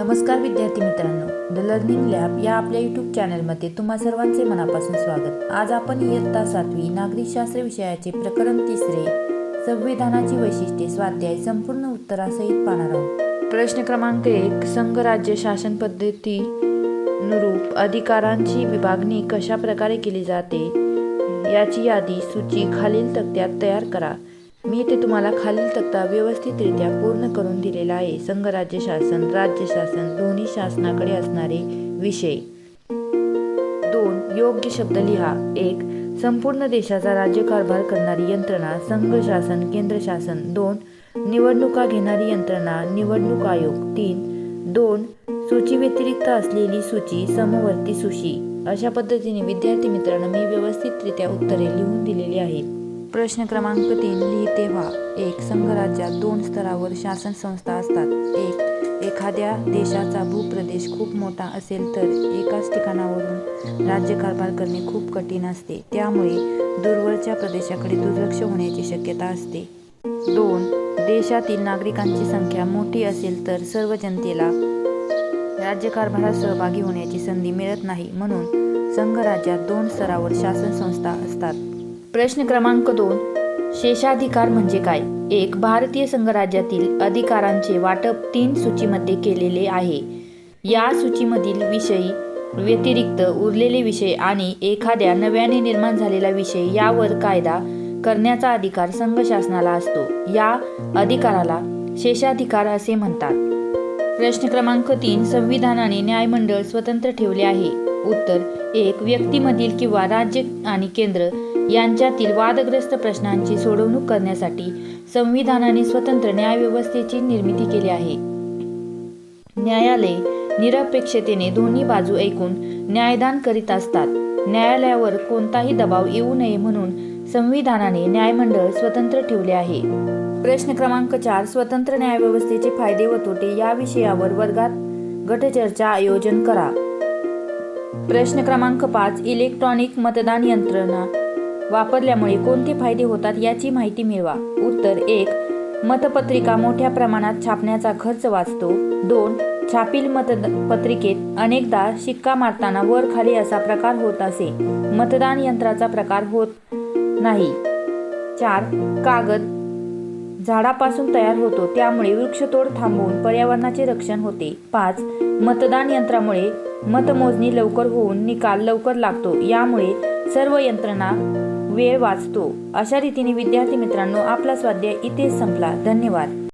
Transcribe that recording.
नमस्कार विद्यार्थी मित्रांनो. द लर्निंग लॅब या आपल्या यूट्यूब चॅनलमध्ये तुम्हा सर्वांचे मनापासून स्वागत. आज आपण इयत्ता सातवी नागरिकशास्त्र विषयाचे प्रकरण तिसरे संविधानाची वैशिष्ट्ये स्वाध्याय संपूर्ण उत्तरासहित पाहणार आहोत. प्रश्न क्रमांक एक संघराज्य शासन पद्धती अनुरूप अधिकारांची विभागणी कशा प्रकारे केली जाते? याची यादी सूची खालील तक्त्यात तयार करा. मी इथे तुम्हाला खालील तक्ता व्यवस्थितरित्या पूर्ण करून दिलेला आहे. संघराज्य शासन राज्य शासन दोन्ही शासनाकडे असणारे विषय. दोन योग्य शब्द लिहा. एक संपूर्ण देशाचा राज्यकारभार करणारी यंत्रणा संघ शासन केंद्र शासन. दोन निवडणुका घेणारी यंत्रणा निवडणूक आयोग. तीन दोन सूची व्यतिरिक्त असलेली सूची समवर्ती सूची. अशा पद्धतीने विद्यार्थी मित्रांनो मी व्यवस्थितरित्या उत्तरे लिहून दिलेली आहेत. प्रश्न क्रमांक तीन लिहिते व्हा एक संघराज्यात दोन स्तरावर शासन संस्था असतात. एक एखाद्या देशाचा भूप्रदेश खूप मोठा असेल तर एकाच ठिकाणावरून राज्यकारभार करणे खूप कठीण असते. त्यामुळे दूरवरच्या प्रदेशाकडे दुर्लक्ष होण्याची शक्यता असते. दोन देशातील नागरिकांची संख्या मोठी असेल तर सर्व जनतेला राज्यकारभारात सहभागी होण्याची संधी मिळत नाही. म्हणून संघराज्यात दोन स्तरावर शासन संस्था असतात. प्रश्न क्रमांक दोन. शेषाधिकार म्हणजे काय? एक भारतीय संघराज्यातील अधिकारांचे वाटप तीन सूचीमध्ये केलेले आहे. या सूचीमधील विषयी व्यतिरिक्त उरलेले विषय आणि एखाद्या नव्याने निर्माण झालेला विषय यावर कायदा करण्याचा अधिकार संघ शासनाला असतो. या अधिकाराला शेषाधिकार असे म्हणतात. प्रश्न क्रमांक तीन संविधानाने न्यायमंडळ स्वतंत्र ठेवले आहे. उत्तर एक व्यक्तीमधील किंवा राज्य आणि केंद्र यांच्यातील वादग्रस्त प्रश्नांची सोडवणूक करण्यासाठी संविधानाने स्वतंत्र न्यायव्यवस्थेची निर्मिती केली आहे. न्यायालय निरपेक्षतेने दोन्ही बाजू ऐकून न्यायदान करीत असतात. न्यायालयावर कोणताही दबाव येऊ नये म्हणून संविधानाने न्यायमंडळ स्वतंत्र ठेवले आहे. प्रश्न क्रमांक चार स्वतंत्र न्यायव्यवस्थेचे फायदे व तोटे या विषयावर वर्गात गटचर्चा आयोजन करा. प्रश्न क्रमांक पाच इलेक्ट्रॉनिक मतदान यंत्रणा. वापरल्यामुळे कोणते फायदे होतात याची माहिती मिळवा. उत्तर एक मतपत्रिका मोठ्या प्रमाणात छापण्याचा खर्च वाचतो. दोन छापील मतपत्रिकेत अनेकदा शिक्का मारताना वर खाली असा प्रकार होत असे. मतदान यंत्राचा प्रकार होत नाही. चार कागद झाडापासून तयार होतो. त्यामुळे वृक्षतोड थांबवून पर्यावरणाचे रक्षण होते. पाच मतदान यंत्रामुळे मतमोजणी लवकर होऊन निकाल लवकर लागतो. यामुळे सर्व यंत्रणा वेळ वाचतो. अशा रीतीने विद्यार्थी मित्रांनो आपला स्वाध्याय इथेच संपला. धन्यवाद.